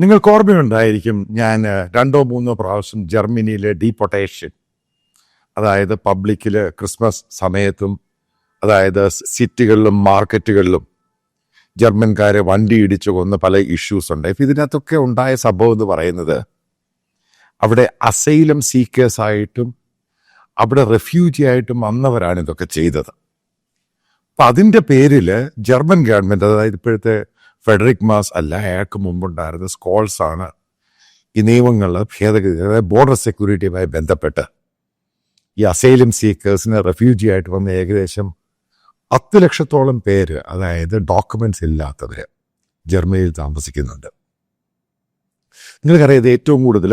നിങ്ങൾക്ക് ഓർമ്മയുണ്ടായിരിക്കും ഞാൻ രണ്ടോ മൂന്നോ പ്രാവശ്യം ജർമ്മനിയിലെ ഡീപൊട്ടേഷ്യൻ അതായത് പബ്ലിക്കിൽ ക്രിസ്മസ് സമയത്തും അതായത് സിറ്റികളിലും മാർക്കറ്റുകളിലും ജർമ്മൻകാരെ വണ്ടി ഇടിച്ചു കൊന്ന പല ഇഷ്യൂസ് ഉണ്ട് ഇപ്പം ഇതിനകത്തൊക്കെ ഉണ്ടായ സംഭവം എന്ന് പറയുന്നത് അവിടെ അസൈലം സീക്കേഴ്സായിട്ടും അവിടെ റെഫ്യൂജി ആയിട്ടും വന്നവരാണ് ഇതൊക്കെ ചെയ്തത്. അപ്പം അതിന്റെ പേരിൽ ജർമ്മൻ ഗവൺമെന്റ് അതായത് ഇപ്പോഴത്തെ ഫെഡറിക് മാസ് അല്ല അയാൾക്ക് മുമ്പുണ്ടായിരുന്ന സ്കോൾസ് ആണ് ഈ നിയമങ്ങൾ ഭേദഗതി അതായത് ബോർഡർ സെക്യൂരിറ്റിയുമായി ബന്ധപ്പെട്ട്. ഈ അസൈലം സീക്കേഴ്സിന് റെഫ്യൂജി ആയിട്ട് വന്ന ഏകദേശം പത്ത് ലക്ഷത്തോളം പേര് അതായത് ഡോക്യുമെന്റ്സ് ഇല്ലാത്തവർ ജർമ്മനിയിൽ താമസിക്കുന്നുണ്ട്. നിങ്ങൾക്കറിയാം ഇത് ഏറ്റവും കൂടുതൽ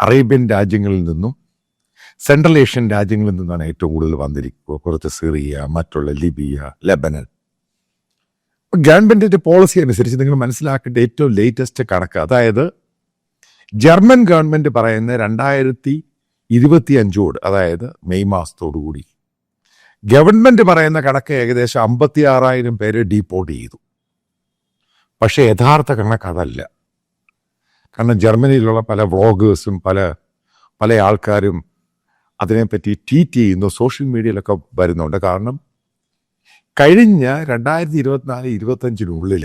അറേബ്യൻ രാജ്യങ്ങളിൽ നിന്നും സെൻട്രൽ ഏഷ്യൻ രാജ്യങ്ങളിൽ നിന്നാണ് ഏറ്റവും കൂടുതൽ വന്നിരിക്കുക കുറച്ച് സിറിയ മറ്റുള്ള ലിബിയ ലെബനൻ. ഗവൺമെന്റിന്റെ പോളിസി അനുസരിച്ച് നിങ്ങൾ മനസ്സിലാക്കേണ്ട ഏറ്റവും ലേറ്റസ്റ്റ് കണക്ക്. അതായത് ജർമ്മൻ ഗവൺമെന്റ് പറയുന്ന രണ്ടായിരത്തി ഇരുപത്തി അഞ്ചോട് അതായത് മെയ് മാസത്തോടു കൂടി. ഗവൺമെന്റ് പറയുന്ന കണക്ക് ഏകദേശം അമ്പത്തി ആറായിരം പേര് ഡീപ്പോർട്ട് ചെയ്തു. പക്ഷേ യഥാർത്ഥ കണക്ക് അതല്ല. കാരണം ജർമ്മനിയിലുള്ള പല വ്ളോഗേഴ്സും പല പല ആൾക്കാരും അതിനെപ്പറ്റി ട്വീറ്റ് ചെയ്യുന്നു സോഷ്യൽ മീഡിയയിലൊക്കെ വരുന്നുണ്ട്. കാരണം കഴിഞ്ഞ രണ്ടായിരത്തി ഇരുപത്തിനാല് ഇരുപത്തഞ്ചിനുള്ളിൽ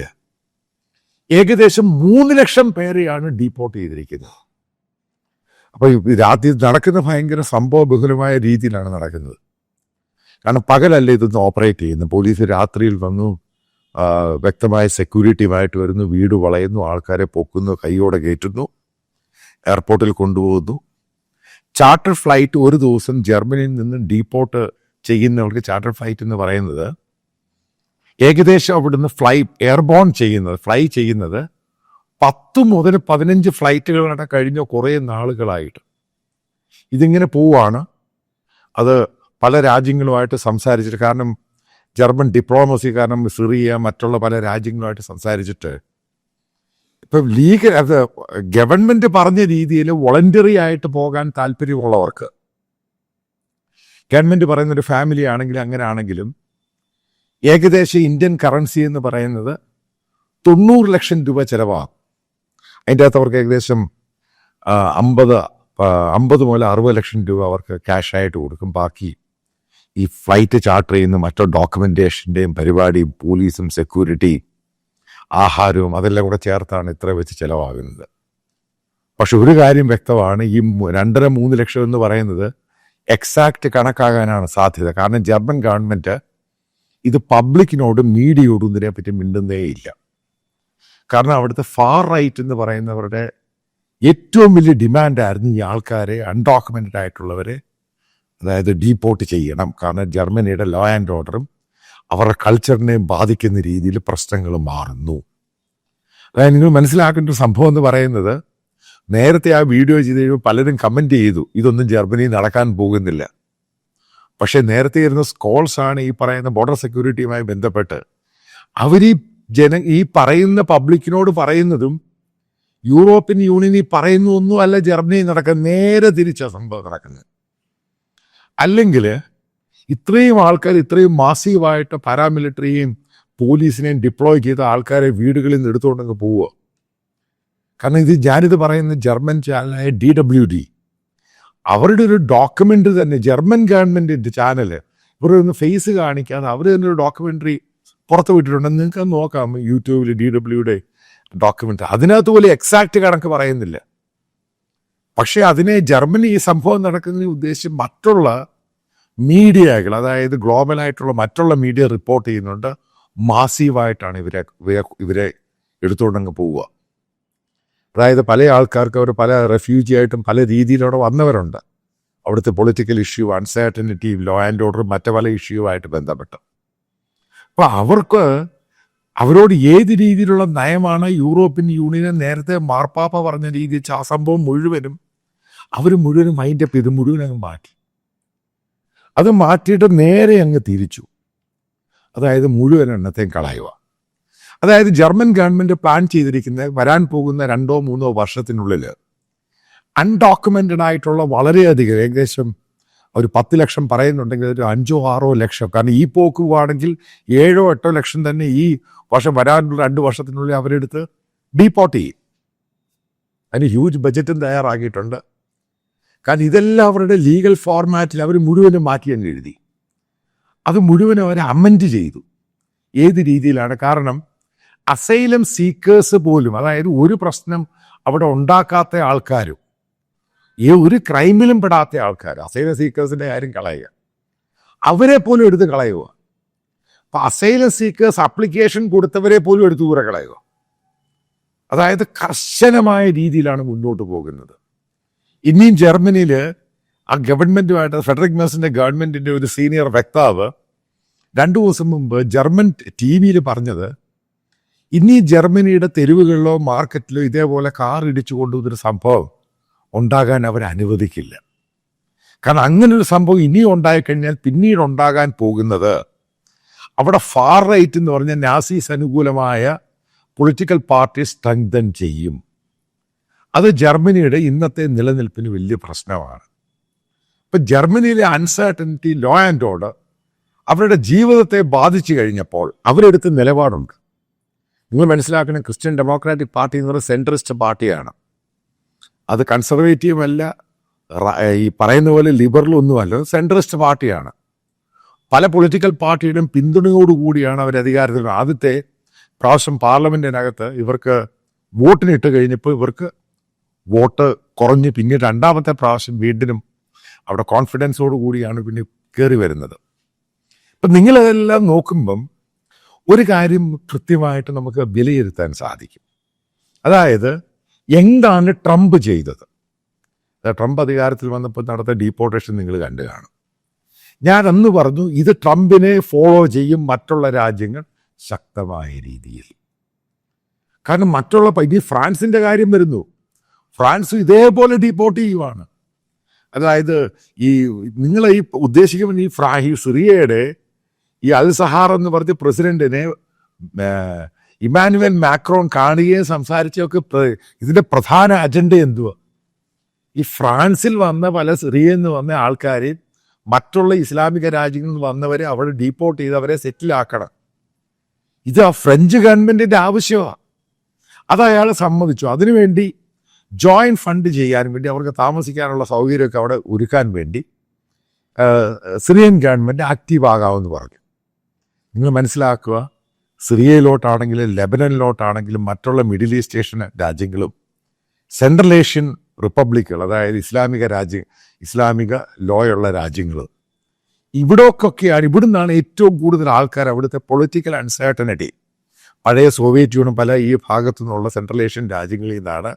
ഏകദേശം മൂന്ന് ലക്ഷം പേരെയാണ് ഡീപ്പോർട്ട് ചെയ്തിരിക്കുന്നത്. അപ്പോൾ രാത്രി നടക്കുന്ന ഭയങ്കര സംഭവ ബഹുലമായ രീതിയിലാണ് നടക്കുന്നത്. കാരണം പകലല്ല ഇതൊന്നും ഓപ്പറേറ്റ് ചെയ്യുന്നത് പോലീസ് രാത്രിയിൽ വന്നു വ്യക്തമായ സെക്യൂരിറ്റിയുമായിട്ട് വരുന്നു വീട് വളയുന്നു ആൾക്കാരെ പൊക്കുന്നു കൈയോടെ കയറ്റുന്നു എയർപോർട്ടിൽ കൊണ്ടുപോകുന്നു. ചാർട്ടർ ഫ്ലൈറ്റ് ഒരു ദിവസം ജർമ്മനിയിൽ നിന്ന് ഡീപ്പോർട്ട് ചെയ്യുന്നവർക്ക് ചാർട്ടർ ഫ്ലൈറ്റ് എന്ന് പറയുന്നത് ഏകദേശം അവിടുന്ന് ഫ്ലൈ എയർബോൺ ചെയ്യുന്നത് ഫ്ലൈ ചെയ്യുന്നത് പത്ത് മുതൽ പതിനഞ്ച് ഫ്ലൈറ്റുകളാണ് കഴിഞ്ഞ കുറേ നാളുകളായിട്ട്. ഇതിങ്ങനെ പോവാണ്. അത് പല രാജ്യങ്ങളുമായിട്ട് സംസാരിച്ചിട്ട് കാരണം ജർമ്മൻ ഡിപ്ലോമസി കാരണം സിറിയ മറ്റുള്ള പല രാജ്യങ്ങളുമായിട്ട് സംസാരിച്ചിട്ട്. ഇപ്പം ലീഗൽ അത് ഗവൺമെന്റ് പറഞ്ഞ രീതിയിൽ വോളണ്ടറി ആയിട്ട് പോകാൻ താല്പര്യമുള്ളവർക്ക്. ഗവൺമെന്റ് പറയുന്ന ഒരു ഫാമിലി ആണെങ്കിലും അങ്ങനെ ആണെങ്കിലും ഏകദേശം ഇന്ത്യൻ കറൻസി എന്ന് പറയുന്നത് തൊണ്ണൂറ് ലക്ഷം രൂപ ചിലവാകും. അതിന്റെ അകത്ത് അവർക്ക് ഏകദേശം അമ്പത് അമ്പത് മുതൽ അറുപത് ലക്ഷം രൂപ അവർക്ക് ക്യാഷ് ആയിട്ട് കൊടുക്കും. ബാക്കി ഈ ഫ്ലൈറ്റ് ചാർട്ടർ ചെയ്യുന്ന മറ്റോ ഡോക്യുമെന്റേഷന്റെയും പരിപാടിയും പോലീസും സെക്യൂരിറ്റി ആഹാരവും അതെല്ലാം കൂടെ ചേർത്താണ് ഇത്ര വെച്ച് ചിലവാകുന്നത്. പക്ഷെ ഒരു കാര്യം വ്യക്തമാണ് ഈ രണ്ടര മൂന്ന് ലക്ഷം എന്ന് പറയുന്നത് എക്സാക്റ്റ് കണക്കാകാനാണ് സാധ്യത. കാരണം ജർമ്മൻ ഗവൺമെന്റ് ഇത് പബ്ലിക്കിനോടും മീഡിയയോടും ഇതിനെപ്പറ്റി മിണ്ടുന്നേ ഇല്ല. കാരണം അവിടുത്തെ ഫാർ റൈറ്റ് എന്ന് പറയുന്നവരുടെ ഏറ്റവും വലിയ ഡിമാൻഡായിരുന്നു ഈ ആൾക്കാരെ അൺഡോക്യുമെന്റഡ് ആയിട്ടുള്ളവരെ അതായത് ഡീപ്പോർട്ട് ചെയ്യണം. കാരണം ജർമ്മനിയുടെ ലോ ആൻഡ് ഓർഡറും അവരുടെ കൾച്ചറിനെയും ബാധിക്കുന്ന രീതിയിൽ പ്രശ്നങ്ങൾ മാറുന്നു. അതായത് നിങ്ങൾ മനസ്സിലാക്കേണ്ട ഒരു സംഭവം എന്ന് പറയുന്നത് നേരത്തെ ആ വീഡിയോ ചെയ്ത് കഴിയുമ്പോൾ പലരും കമന്റ് ചെയ്തു ഇതൊന്നും ജർമ്മനിയിൽ നടക്കാൻ പോകുന്നില്ല. പക്ഷെ നേരത്തെ ഇരുന്ന സ്കോൾസ് ആണ് ഈ പറയുന്ന ബോർഡർ സെക്യൂരിറ്റിയുമായി ബന്ധപ്പെട്ട്. അവർ ഈ ജന ഈ പറയുന്ന പബ്ലിക്കിനോട് പറയുന്നതും യൂറോപ്യൻ യൂണിയൻ ഈ പറയുന്ന ഒന്നും അല്ല ജർമ്മനി നടക്കുന്ന നേരെ തിരിച്ച സംഭവം നടക്കുന്നത്. അല്ലെങ്കിൽ ഇത്രയും ആൾക്കാർ ഇത്രയും മാസീവായിട്ട് പാരാമിലിറ്ററിയും പോലീസിനെയും ഡിപ്ലോയ് ചെയ്ത ആൾക്കാരെ വീടുകളിൽ നിന്ന് എടുത്തുകൊണ്ടങ്ങ് പോവുക. കാരണം ഇത് ഞാനിത് പറയുന്ന ജർമ്മൻ ചാനലായ ഡി ഡബ്ല്യു ഡി അവരുടെ ഒരു ഡോക്യുമെന്ററി തന്നെ ജർമ്മൻ ഗവൺമെന്റിന്റെ ചാനൽ ഇവരുടെ ഒന്ന് ഫേസ് കാണിക്കാതെ അവർ തന്നെ ഒരു ഡോക്യുമെന്ററി പുറത്ത് വിട്ടിട്ടുണ്ട്. നിങ്ങൾക്ക് അത് നോക്കാം യൂട്യൂബിൽ ഡി ഡബ്ല്യുടെ ഡോക്യുമെന്ററി അതിനകത്ത് പോലും എക്സാക്റ്റ് കണക്ക് പറയുന്നില്ല. പക്ഷേ അതിനെ ജർമ്മനി ഈ സംഭവം നടക്കുന്നതിന് ഉദ്ദേശിച്ച് മറ്റുള്ള മീഡിയകൾ അതായത് ഗ്ലോബലായിട്ടുള്ള മറ്റുള്ള മീഡിയ റിപ്പോർട്ട് ചെയ്യുന്നുണ്ട്. മാസീവായിട്ടാണ് ഇവരെ ഇവരെ- ഇവരെ എടുത്തുകൊണ്ടങ്ങ് പോവുക. അതായത് പല ആൾക്കാർക്ക് അവർ പല റെഫ്യൂജി ആയിട്ടും പല രീതിയിലൂടെ വന്നവരുണ്ട്. അവിടുത്തെ political issue uncertainty law and order മറ്റു പല ഇഷ്യൂവായിട്ട് ബന്ധപ്പെട്ട്. അപ്പോൾ അവർക്ക് അവരോട് ഏത് രീതിയിലുള്ള നയമാണ് യൂറോപ്യൻ യൂണിയനെ നേരത്തെ മാർപ്പാപ്പ പറഞ്ഞ രീതി ആ സംഭവം മുഴുവനും അവർ മുഴുവനും മൈൻഡപ്പ് ചെയ്ത് മുഴുവൻ അങ്ങ് മാറ്റി. അത് മാറ്റിയിട്ട് നേരെ അങ്ങ് തിരിച്ചു. അതായത് മുഴുവൻ എണ്ണത്തെയും കളയുക. അതായത് ജർമ്മൻ ഗവൺമെന്റ് പ്ലാൻ ചെയ്തിരിക്കുന്ന വരാൻ പോകുന്ന രണ്ടോ മൂന്നോ വർഷത്തിനുള്ളിൽ അൺഡോക്യുമെന്റഡ് ആയിട്ടുള്ള വളരെയധികം ഏകദേശം ഒരു പത്ത് ലക്ഷം പറയുന്നുണ്ടെങ്കിൽ ഒരു അഞ്ചോ ആറോ ലക്ഷം. കാരണം ഈ പോക്ക് പോവാണെങ്കിൽ ഏഴോ എട്ടോ ലക്ഷം തന്നെ ഈ വർഷം വരാനുള്ള രണ്ട് വർഷത്തിനുള്ളിൽ അവരെടുത്ത് ഡീപ്പോർട്ട് ചെയ്യും. അതിന് ഹ്യൂജ് ബജറ്റും തയ്യാറാക്കിയിട്ടുണ്ട്. കാരണം ഇതെല്ലാം അവരുടെ ലീഗൽ ഫോർമാറ്റിൽ അവർ മുഴുവനും മാറ്റി അങ്ങ് എഴുതി. അത് മുഴുവനും അവർ അമെൻഡ് ചെയ്തു. ഏത് രീതിയിലാണ്? കാരണം അസൈലം സീക്കേഴ്സ് പോലും അതായത് ഒരു പ്രശ്നം അവിടെ ഉണ്ടാക്കാത്ത ആൾക്കാരും ഈ ഒരു ക്രൈമിലും പെടാത്ത ആൾക്കാർ അസൈലം സീക്കേഴ്സിന്റെ കാര്യം കളയുക. അവരെ പോലും എടുത്ത് കളയുക. അപ്പം അസൈലം സീക്കേഴ്സ് അപ്ലിക്കേഷൻ കൊടുത്തവരെ പോലും എടുത്ത് ദൂരെ കളയുക. അതായത് കർശനമായ രീതിയിലാണ് മുന്നോട്ട് പോകുന്നത്. ഇനിയും ജർമ്മനിയിൽ ആ ഗവൺമെന്റുമായിട്ട് ഫെഡറിക് മേഴ്സിന്റെ ഗവൺമെന്റിന്റെ ഒരു സീനിയർ വക്താവ് രണ്ടു ദിവസം മുമ്പ് ജർമ്മൻ ടി വിയിൽ പറഞ്ഞത് ഇനി ജർമ്മനിയുടെ തെരുവുകളിലോ മാർക്കറ്റിലോ ഇതേപോലെ കാർ ഇടിച്ചു കൊണ്ടുവന്നൊരു സംഭവം ഉണ്ടാകാൻ അവർ അനുവദിക്കില്ല. കാരണം അങ്ങനെ ഒരു സംഭവം ഇനി ഉണ്ടായിക്കഴിഞ്ഞാൽ പിന്നീട് ഉണ്ടാകാൻ പോകുന്നത് അവിടെ ഫാർ റൈറ്റ് എന്ന് പറഞ്ഞ നാസീസ് അനുകൂലമായ പൊളിറ്റിക്കൽ പാർട്ടി സ്ട്രെങ്തൻ ചെയ്യും. അത് ജർമ്മനിയുടെ ഇന്നത്തെ നിലനിൽപ്പിന് വലിയ പ്രശ്നമാണ്. ഇപ്പം ജർമ്മനിയിലെ അൺസർട്ടനിറ്റി ലോ ആൻഡ് ഓർഡർ അവരുടെ ജീവിതത്തെ ബാധിച്ചു കഴിഞ്ഞപ്പോൾ അവരെടുത്ത നിലപാടുണ്ട്. നിങ്ങൾ മനസ്സിലാക്കണം ക്രിസ്ത്യൻ ഡെമോക്രാറ്റിക് പാർട്ടി എന്ന് പറയുന്നത് സെൻട്രിസ്റ്റ് പാർട്ടിയാണ്. അത് കൺസർവേറ്റീവ് അല്ല ഈ പറയുന്ന പോലെ ലിബറലും ഒന്നുമല്ല സെൻട്രിസ്റ്റ് പാർട്ടിയാണ്. പല പൊളിറ്റിക്കൽ പാർട്ടിയുടെയും പിന്തുണയോടുകൂടിയാണ് അവർ അധികാരത്തിൽ ആദ്യത്തെ പ്രാവശ്യം പാർലമെന്റിനകത്ത് ഇവർക്ക് വോട്ടിനിട്ട് കഴിഞ്ഞപ്പോൾ ഇവർക്ക് വോട്ട് കുറഞ്ഞ് പിന്നെ രണ്ടാമത്തെ പ്രാവശ്യം വീണ്ടും അവിടെ കോൺഫിഡൻസോട് കൂടിയാണ് പിന്നെ കയറി വരുന്നത്. അപ്പം നിങ്ങളതെല്ലാം നോക്കുമ്പം ഒരു കാര്യം കൃത്യമായിട്ട് നമുക്ക് വിലയിരുത്താൻ സാധിക്കും. അതായത് എന്താണ് ട്രംപ് ചെയ്തത്? ട്രംപ് അധികാരത്തിൽ വന്നപ്പോൾ നടത്ത ഡീപ്പോർട്ടേഷൻ നിങ്ങൾ കണ്ടു കാണും. ഞാൻ അന്ന് പറഞ്ഞു ഇത് ട്രംപിനെ ഫോളോ ചെയ്യും മറ്റുള്ള രാജ്യങ്ങൾ ശക്തമായ രീതിയിൽ. കാരണം മറ്റുള്ള ഇനി ഫ്രാൻസിന്റെ കാര്യം വരുന്നു. ഫ്രാൻസ് ഇതേപോലെ ഡീപ്പോർട്ട് ചെയ്യുവാണ്. അതായത് ഈ നിങ്ങളെ ഈ ഉദ്ദേശിക്കുമ്പോൾ ഈ ഫ്രാ ഈ സിറിയയുടെ ഈ അൽ സഹാർ എന്ന് പറഞ്ഞ പ്രസിഡന്റിനെ ഇമാനുവൽ മാക്രോൺ കാണുകയും സംസാരിച്ചൊക്കെ ഇതിന്റെ പ്രധാന അജണ്ട എന്തുവാ? ഈ ഫ്രാൻസിൽ വന്ന പല സിറിയയിൽ നിന്ന് വന്ന ആൾക്കാരെ മറ്റുള്ള ഇസ്ലാമിക രാജ്യങ്ങളിൽ നിന്ന് വന്നവരെ അവിടെ ഡീപ്പോർട്ട് ചെയ്ത് അവരെ സെറ്റിലാക്കണം ഇത് ആ ഫ്രഞ്ച് ഗവൺമെന്റിന്റെ ആവശ്യമാണ് അത് അയാൾ സമ്മതിച്ചു. അതിനുവേണ്ടി ജോയിന്റ് ഫണ്ട് ചെയ്യാൻ വേണ്ടി അവർക്ക് താമസിക്കാനുള്ള സൗകര്യമൊക്കെ അവിടെ ഒരുക്കാൻ വേണ്ടി സിറിയൻ ഗവൺമെന്റ് ആക്റ്റീവ് ആകാമെന്ന് പറഞ്ഞു. നിങ്ങൾ മനസ്സിലാക്കുക സിറിയയിലോട്ടാണെങ്കിലും ലെബനനിലോട്ടാണെങ്കിലും മറ്റുള്ള മിഡിൽ ഈസ്റ്റ് ഏഷ്യൻ രാജ്യങ്ങളും സെൻട്രൽ ഏഷ്യൻ റിപ്പബ്ലിക്കുകൾ അതായത് ഇസ്ലാമിക രാജ്യ ഇസ്ലാമിക ലോയുള്ള രാജ്യങ്ങൾ. ഇവിടൊക്കെയാണ് ഇവിടുന്നാണ് ഏറ്റവും കൂടുതൽ ആൾക്കാർ അവിടുത്തെ പൊളിറ്റിക്കൽ അൺസേർട്ടനിറ്റി പഴയ സോവിയറ്റ് യൂണിയൻ പല ഈ ഭാഗത്തു നിന്നുള്ള സെൻട്രൽ ഏഷ്യൻ രാജ്യങ്ങളിൽ നിന്നാണ്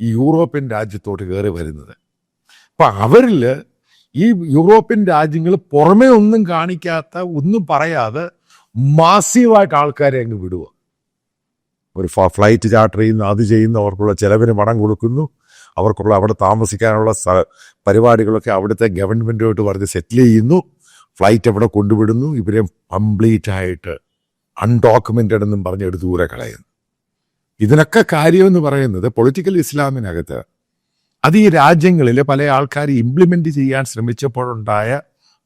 ഈ യൂറോപ്യൻ രാജ്യത്തോട്ട് കയറി വരുന്നത്. അപ്പം അവരിൽ ഈ യൂറോപ്യൻ രാജ്യങ്ങൾ പുറമേ ഒന്നും കാണിക്കാത്ത ഒന്നും പറയാതെ മാസീവായിട്ട് ആൾക്കാരെ അങ്ങ് വിടുക ഒരു ഫ്ലൈറ്റ് ചാർട്ടർ ചെയ്യുന്നു അത് ചെയ്യുന്നു അവർക്കുള്ള ചിലവിന് പണം കൊടുക്കുന്നു. അവർക്കുള്ള അവിടെ താമസിക്കാനുള്ള പരിപാടികളൊക്കെ അവിടുത്തെ ഗവൺമെന്റുമായിട്ട് പറഞ്ഞ് സെറ്റിൽ ചെയ്യുന്നു. ഫ്ലൈറ്റ് അവിടെ കൊണ്ടുവിടുന്നു. ഇവരെ കംപ്ലീറ്റ് ആയിട്ട് അൺഡോക്യുമെന്റഡ് എന്നും പറഞ്ഞ് എടുത്ത് ദൂരെ കളയുന്നു. ഇതിനൊക്കെ കാര്യമെന്ന് പറയുന്നത് പൊളിറ്റിക്കൽ ഇസ്ലാമിനകത്ത് അത് ഈ രാജ്യങ്ങളിൽ പല ആൾക്കാർ ഇംപ്ലിമെന്റ് ചെയ്യാൻ ശ്രമിച്ചപ്പോഴുണ്ടായ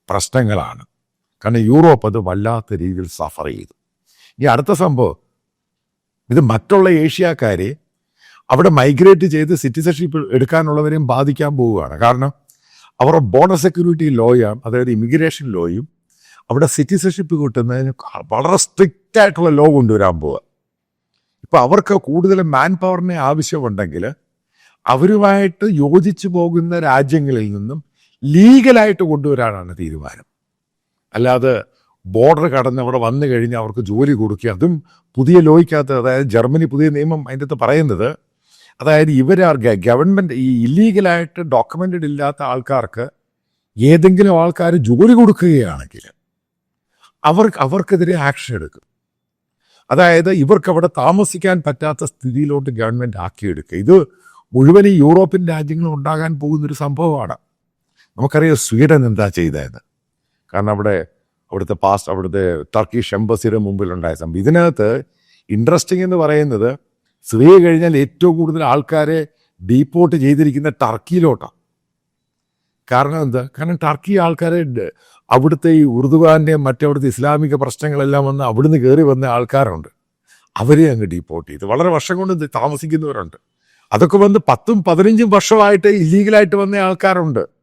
പ്രശ്നങ്ങളാണ്. കാരണം യൂറോപ്പ് അത് വല്ലാത്ത രീതിയിൽ സഫർ ചെയ്തു. ഇനി അടുത്ത സംഭവം ഇത് മറ്റുള്ള ഏഷ്യക്കാരെ അവിടെ മൈഗ്രേറ്റ് ചെയ്ത് സിറ്റിസൺഷിപ്പ് എടുക്കാനുള്ളവരെയും ബാധിക്കാൻ പോവുകയാണ്. കാരണം അവരുടെ ബോർഡർ സെക്യൂരിറ്റി ലോയാണ് അതായത് ഇമിഗ്രേഷൻ ലോയും അവിടെ സിറ്റിസൺഷിപ്പ് കിട്ടുന്നതിന് വളരെ സ്ട്രിക്റ്റ് ആയിട്ടുള്ള ലോ കൊണ്ടുവരാൻ പോവുക. ഇപ്പം അവർക്ക് കൂടുതൽ മാൻ പവറിനെ ആവശ്യമുണ്ടെങ്കിൽ അവരുമായിട്ട് യോജിച്ചു പോകുന്ന രാജ്യങ്ങളിൽ നിന്നും ലീഗലായിട്ട് കൊണ്ടുവരാനാണ് തീരുമാനം. അല്ലാതെ ബോർഡർ കടന്ന് അവിടെ വന്നു കഴിഞ്ഞാൽ അവർക്ക് ജോലി കൊടുക്കുക. അതും പുതിയ ലോയ്ക്കകത്ത് അതായത് ജർമ്മനി പുതിയ നിയമം അതിന്റെ അകത്ത് പറയുന്നത് അതായത് ഇവരാർ ഗവൺമെന്റ് ഈ ഇല്ലീഗലായിട്ട് ഡോക്യുമെന്റഡ് ഇല്ലാത്ത ആൾക്കാർക്ക് ഏതെങ്കിലും ആൾക്കാർ ജോലി കൊടുക്കുകയാണെങ്കിൽ അവർ അവർക്കെതിരെ ആക്ഷൻ എടുക്കും. അതായത് ഇവർക്ക് അവിടെ താമസിക്കാൻ പറ്റാത്ത സ്ഥിതിയിലോട്ട് ഗവൺമെന്റ് ആക്കിയെടുക്കുക. ഇത് മുഴുവൻ ഈ യൂറോപ്യൻ രാജ്യങ്ങളിൽ ഉണ്ടാകാൻ പോകുന്നൊരു സംഭവമാണ്. നമുക്കറിയാം സ്വീഡൻ എന്താ ചെയ്തതെന്ന്. കാരണം അവിടെ അവിടുത്തെ പാസ്റ്റ് അവിടുത്തെ ടർക്കിഷ് എംബസിയുടെ മുമ്പിലുണ്ടായ സംഭവം. ഇതിനകത്ത് ഇൻട്രസ്റ്റിംഗ് എന്ന് പറയുന്നത് സിറിയ കഴിഞ്ഞാൽ ഏറ്റവും കൂടുതൽ ആൾക്കാരെ ഡീപ്പോർട്ട് ചെയ്തിരിക്കുന്ന ടർക്കിയിലോട്ടാണ് കാരണം എന്താ? കാരണം ടർക്കി ആൾക്കാരെ അവിടുത്തെ ഈ ഉറുദുവാന്റെയും മറ്റവിടുത്തെ ഇസ്ലാമിക പ്രശ്നങ്ങളെല്ലാം വന്ന് അവിടുന്ന് കയറി വന്ന ആൾക്കാരുണ്ട്. അവരെ അങ്ങ് ഡീപ്പോർട്ട് ചെയ്തു. വളരെ വർഷം കൊണ്ട് താമസിക്കുന്നവരുണ്ട്. അതൊക്കെ വന്ന് പത്തും പതിനഞ്ചും വർഷമായിട്ട് ഇല്ലീഗലായിട്ട് വന്ന ആൾക്കാരുണ്ട്.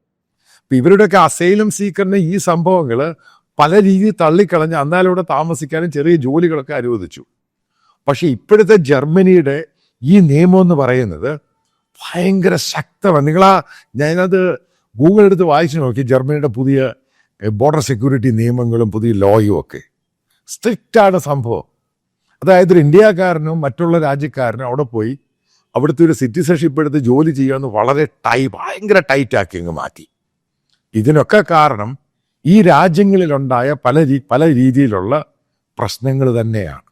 അപ്പൊ ഇവരുടെയൊക്കെ അസൈലും സീക്കറിന് ഈ സംഭവങ്ങൾ പല രീതിയിൽ തള്ളിക്കളഞ്ഞ് അന്നാലിവിടെ താമസിക്കാനും ചെറിയ ജോലികളൊക്കെ അനുവദിച്ചു. പക്ഷെ ഇപ്പോഴത്തെ ജർമ്മനിയുടെ ഈ നിയമം എന്ന് പറയുന്നത് ഭയങ്കര ശക്തമാണ്. നിങ്ങളാ ഞാനത് ഗൂഗിൾ എടുത്ത് വായിച്ചു നോക്കി ജർമ്മനിയുടെ പുതിയ ബോർഡർ സെക്യൂരിറ്റി നിയമങ്ങളും പുതിയ ലോയും ഒക്കെ. സ്ട്രിക്റ്റ് ആണ് സംഭവം. അതായത് ഒരു ഇന്ത്യക്കാരനും മറ്റുള്ള രാജ്യക്കാരനും അവിടെ പോയി അവിടുത്തെ ഒരു സിറ്റിസൺഷിപ്പ് എടുത്ത് ജോലി ചെയ്യാമെന്ന് വളരെ ടൈ ഭയങ്കര ടൈറ്റാക്കി അങ്ങ് മാറ്റി. ഇതിനൊക്കെ കാരണം ഈ രാജ്യങ്ങളിലുണ്ടായ പല രീ പല രീതിയിലുള്ള പ്രശ്നങ്ങൾ തന്നെയാണ്.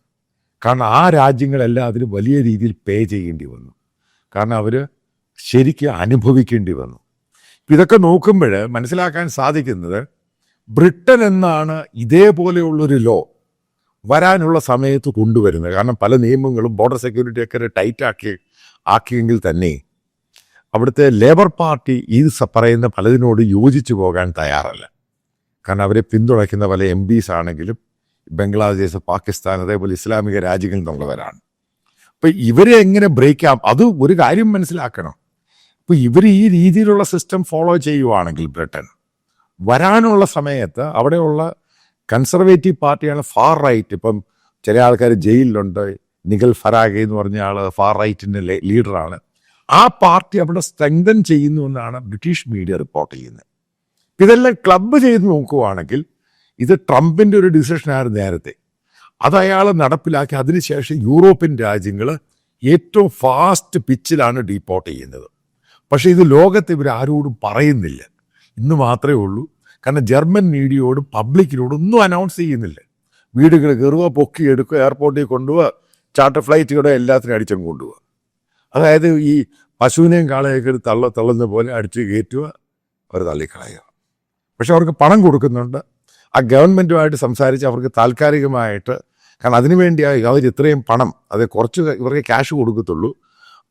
കാരണം ആ രാജ്യങ്ങളെല്ലാം അതിന് വലിയ രീതിയിൽ പേ ചെയ്യേണ്ടി വന്നു. കാരണം അവർ ശരിക്കും അനുഭവിക്കേണ്ടി വന്നു. ഇതൊക്കെ നോക്കുമ്പോൾ മനസ്സിലാക്കാൻ സാധിക്കുന്നത് ബ്രിട്ടൻ എന്നാണ് ഇതേപോലെയുള്ളൊരു ലോ വരാനുള്ള സമയത്ത് കൊണ്ടുവരുന്നത്. കാരണം പല നിയമങ്ങളും ബോർഡർ സെക്യൂരിറ്റി ഒക്കെ ടൈറ്റ് ആക്കി ആക്കിയെങ്കിൽ തന്നെ അവിടുത്തെ ലേബർ പാർട്ടി ഈ പറയുന്ന പലതിനോട് യോജിച്ചു പോകാൻ തയ്യാറല്ല. കാരണം അവരെ പിന്തുണയ്ക്കുന്ന പല എം ബീസ് ആണെങ്കിലും ബംഗ്ലാദേശ് പാകിസ്ഥാൻ അതേപോലെ ഇസ്ലാമിക രാജ്യങ്ങളിൽ നിന്നുള്ളവരാണ് അപ്പൊ ഇവരെ എങ്ങനെ ബ്രേക്ക് ആം? അത് ഒരു കാര്യം മനസ്സിലാക്കണം. അപ്പോൾ ഇവർ ഈ രീതിയിലുള്ള സിസ്റ്റം ഫോളോ ചെയ്യുവാണെങ്കിൽ ബ്രിട്ടൻ വരാനുള്ള സമയത്ത് അവിടെയുള്ള കൺസർവേറ്റീവ് പാർട്ടിയാണ് ഫാർ റൈറ്റ് ഇപ്പം ചില ആൾക്കാർ ജയിലിലുണ്ട്. നിഖൽ ഫറാഗെ എന്ന് പറഞ്ഞ ആൾ ഫാർ റൈറ്റിന്റെ ലീഡറാണ് ആ പാർട്ടി അവിടെ സ്ട്രെങ്തൻ ചെയ്യുന്നു എന്നാണ് ബ്രിട്ടീഷ് മീഡിയ റിപ്പോർട്ട് ചെയ്യുന്നത്. ഇതെല്ലാം ക്ലബ്ബ് ചെയ്ത് നോക്കുവാണെങ്കിൽ ഇത് ട്രംപിന്റെ ഒരു ഡിസിഷനായിരുന്നു നേരത്തെ. അത് അയാൾ നടപ്പിലാക്കി. അതിനുശേഷം യൂറോപ്യൻ രാജ്യങ്ങൾ ഏറ്റവും ഫാസ്റ്റ് പിച്ചിലാണ് ഡീപ്പോർട്ട് ചെയ്യുന്നത്. പക്ഷേ ഇത് ലോകത്ത് ഇവർ ആരോടും പറയുന്നില്ല. ഇന്ന് മാത്രമേ ഉള്ളൂ. കാരണം ജർമ്മൻ മീഡിയയോടും പബ്ലിക്കിനോടും ഒന്നും അനൗൺസ് ചെയ്യുന്നില്ല. വീടുകൾ കയറുക പൊക്കിയെടുക്കുക എയർപോർട്ടിൽ കൊണ്ടുപോവുക ചാർട്ടർ ഫ്ലൈറ്റുകളുടെ എല്ലാത്തിനും അടിച്ചങ്ങ് കൊണ്ടുപോവുക. അതായത് ഈ പശുവിനെയും കാളയൊക്കെ ഒരു തള്ള തള്ളുന്ന പോലെ അടിച്ച് കയറ്റുക അവർ തള്ളിക്കളയുക. പക്ഷെ അവർക്ക് പണം കൊടുക്കുന്നുണ്ട്. ആ ഗവൺമെന്റുമായിട്ട് സംസാരിച്ച് അവർക്ക് താൽക്കാലികമായിട്ട് കാരണം അതിനുവേണ്ടി അവർ ഇത്രയും പണം അത് കുറച്ച് ഇവർക്ക് ക്യാഷ് കൊടുക്കത്തുള്ളൂ.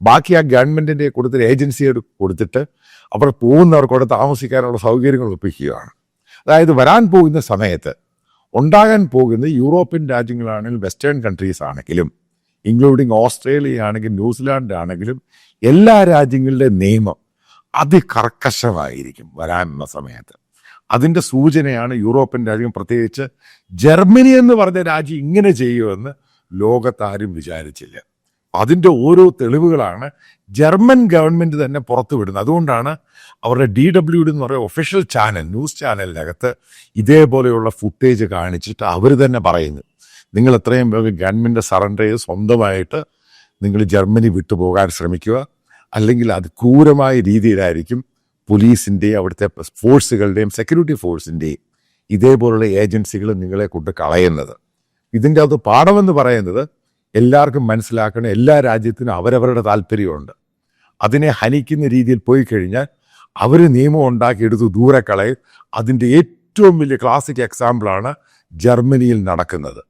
ബാക്കി ആ ഗവൺമെന്റിന്റെ കൊടുത്തൊരു ഏജൻസിയോട് കൊടുത്തിട്ട് അവർ പോകുന്നവർക്കവിടെ താമസിക്കാനുള്ള സൗകര്യങ്ങൾ ഒപ്പിക്കുകയാണ്. അതായത് വരാൻ പോകുന്ന സമയത്ത് ഉണ്ടാകാൻ പോകുന്ന യൂറോപ്യൻ രാജ്യങ്ങളാണെങ്കിലും വെസ്റ്റേൺ കൺട്രീസ് ആണെങ്കിലും ഇൻക്ലൂഡിങ് ഓസ്ട്രേലിയ ആണെങ്കിലും ന്യൂസിലാൻഡ് ആണെങ്കിലും എല്ലാ രാജ്യങ്ങളുടെ നിയമം അതികർക്കശമായിരിക്കും വരാനുള്ള സമയത്ത്. അതിന്റെ സൂചനയാണ് യൂറോപ്യൻ രാജ്യം പ്രത്യേകിച്ച് ജർമ്മനി എന്ന് പറഞ്ഞ രാജ്യം ഇങ്ങനെ ചെയ്യുമെന്ന് ലോകത്താരും വിചാരിച്ചില്ല. അതിന്റെ ഓരോ തെളിവുകളാണ് ജർമ്മൻ ഗവൺമെന്റ് തന്നെ പുറത്തു വിടുന്നത് അതുകൊണ്ടാണ് അവരുടെ ഡി ഡബ്ല്യു ഡി എന്ന് പറയുന്ന ഒഫീഷ്യൽ ചാനൽ ന്യൂസ് ചാനലിനകത്ത് ഇതേപോലെയുള്ള ഫുട്ടേജ് കാണിച്ചിട്ട് അവർ തന്നെ പറയുന്നു നിങ്ങൾ എത്രയും വേഗം ഗവൺമെന്റ് സറണ്ടർ ചെയ്ത് സ്വന്തമായിട്ട് നിങ്ങൾ ജർമ്മനി വിട്ടുപോകാൻ ശ്രമിക്കുക. അല്ലെങ്കിൽ അത് ക്രൂരമായ രീതിയിലായിരിക്കും പോലീസിന്റെയും അവിടുത്തെ ഫോഴ്സുകളുടെയും സെക്യൂരിറ്റി ഫോഴ്സിന്റെയും ഇതേപോലുള്ള ഏജൻസികൾ നിങ്ങളെ കൊണ്ട് കളയുന്നത്. ഇതിന്റെ അത് പാഠമെന്ന് പറയുന്നത് എല്ലാവർക്കും മനസ്സിലാക്കണം എല്ലാ രാജ്യത്തിനും അവരവരുടെ താല്പര്യമുണ്ട്. അതിനെ ഹനിക്കുന്ന രീതിയിൽ പോയി കഴിഞ്ഞാൽ അവർ നിയമം ഉണ്ടാക്കിയെടുത്ത് ദൂരെ കളയും. അതിന്റെ ഏറ്റവും വലിയ ക്ലാസിക് എക്സാമ്പിളാണ് ജർമ്മനിയിൽ നടക്കുന്നത്.